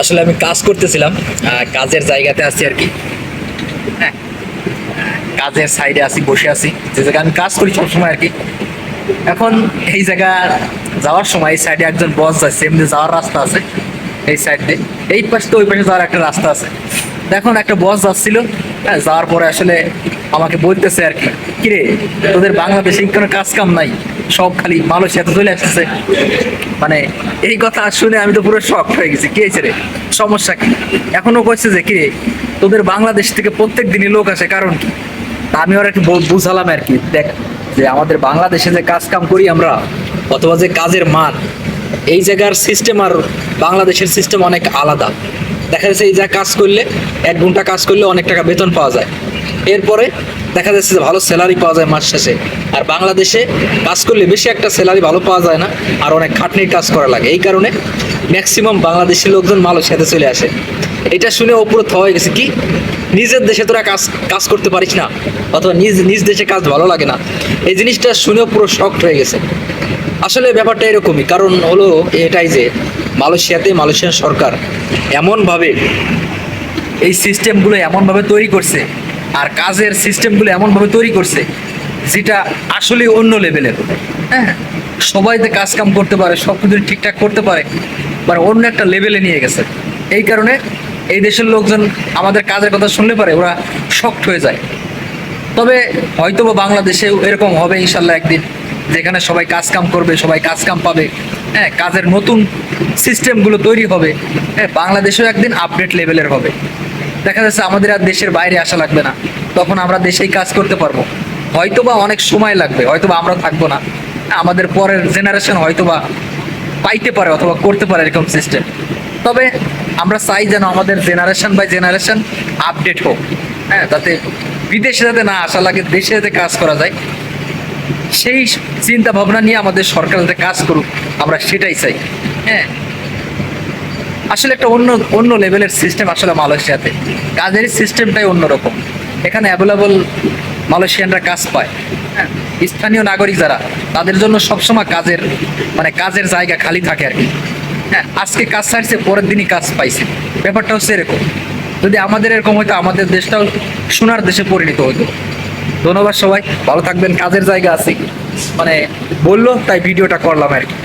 আসলে আমি কাজ করতেছিলাম কাজের জায়গাতে আছি আর কি। হ্যাঁ কাজের সাইডে আছি, বসে আছি। যে জায়গায় আমি কাজ করি সবসময় আর কি। এখন এই জায়গা যাওয়ার সময় এই সাইডে একজন বস যাচ্ছে এমনি যাওয়ার রাস্তা আছে এই সাইড দিয়ে। এই পাশ তো ওই পাশে যাওয়ার একটা রাস্তা আছে। দেখুন একটা বস যাচ্ছিল হ্যাঁ যাওয়ার পরে আসলে আমাকে বলতেছে আর কি কিরে, তোদের বাংলাদেশে কোনো কাজ কাম নাই? সব খালি মালয়েশিয়াতে চলে আসতেছে। মানে এই কথা শুনে আমি তো পুরো শখ হয়ে গেছি। কি হয়েছে রে? সমস্যা কি? এখনও কইছে যে, কিরে, তোদের বাংলাদেশ থেকে প্রত্যেক দিনই লোক আসে, কারণ কি? আমি ওরা একটু বুঝালাম আর কি। দেখ, যে আমাদের বাংলাদেশে যে কাজ কাম করি আমরা, অথবা যে কাজের মান, এই জায়গার সিস্টেম আর বাংলাদেশের সিস্টেম অনেক আলাদা। দেখা যাচ্ছে এই যা কাজ করলে এক ঘণ্টা কাজ করলে অনেক টাকা বেতন পাওয়া যায়। এরপরে দেখা যাচ্ছে যে ভালো স্যালারি পাওয়া যায় মাস শেষে। আর বাংলাদেশে কাজ করলে বেশি একটা স্যালারি ভালো পাওয়া যায় না, আর অনেক খাটনির কাজ করা লাগে। এই কারণে ম্যাক্সিমাম বাংলাদেশি লোকজন মালয়েশিয়াতে চলে আসে। এটা শুনে ওপরে হয়ে গেছে কি, নিজের দেশে তোরা কাজ কাজ করতে পারিস না, অথবা নিজ নিজ দেশে কাজ ভালো লাগে না। এই জিনিসটা শুনেও পুরো শক্ট হয়ে গেছে। আসলে ব্যাপারটা এরকমই, কারণ হলো এটাই যে মালয়েশিয়াতে মালয়েশিয়ান সরকার এমনভাবে এই সিস্টেমগুলো এমনভাবে তৈরি করছে আর কাজের সিস্টেমগুলো এমনভাবে তৈরি করছে, যেটা আসলে অন্য লেভেলের হ্যাঁ সবাই যে কাজ কাম করতে পারে সব কিছু ঠিকঠাক করতে পারে মানে অন্য একটা লেভেলে নিয়ে গেছে, এই কারণে এই দেশের লোকজন আমাদের কাজের কথা শুনলে পারে, ওরা শক্ট হয়ে যায়। তবে হয়তো বা বাংলাদেশেও এরকম হবে ইনশাল্লাহ একদিন, যেখানে সবাই কাজ কাম করবে, সবাই কাজ কাম পাবে। হ্যাঁ কাজের নতুন সিস্টেমগুলো তৈরি হবে। হ্যাঁ বাংলাদেশেও একদিন আপডেট লেভেলের হবে। দেখা যাচ্ছে আমাদের আর দেশের বাইরে আসা লাগবে না। তখন আমরা দেশেই কাজ করতে পারব। হয়তো বা অনেক সময় লাগবে হয়তো বা আমরা থাকব না। আমাদের পরের জেনারেশন হয়তো বা পাইতে পারে অথবা করতে পারে এরকম সিস্টেম তবে আমরা চাই যেন আমাদের জেনারেশন বাই জেনারেশন আপডেট হোক। হ্যাঁ তাতে বিদেশে যাতে না আসা লাগে, দেশে যাতে কাজ করা যায়, সেই চিন্তা ভাবনা নিয়ে আমাদের সরকার যাতে কাজ করুক, আমরা সেটাই চাই। হ্যাঁ আসলে একটা অন্য অন্য লেভেলের সিস্টেম আসলে মালয়েশিয়াতে। কাজের সিস্টেমটাই অন্যরকম। এখানে অ্যাভেলেবল মালয়েশিয়ানরা কাজ পায়। হ্যাঁ স্থানীয় নাগরিক যারা, তাদের জন্য সবসময় কাজের মানে কাজের জায়গা খালি থাকে আর কি। হ্যাঁ আজকে কাজ ছাড়ছে পরের দিনই কাজ পাইছে। ব্যাপারটা হচ্ছে এরকম যদি আমাদের এরকম হতো আমাদের দেশটাও সোনার দেশে পরিণত হতো ধন্যবাদ সবাই, ভালো থাকবেন, কাজের জায়গা আছে। মানে বলল, তাই ভিডিওটা করলাম আর কি।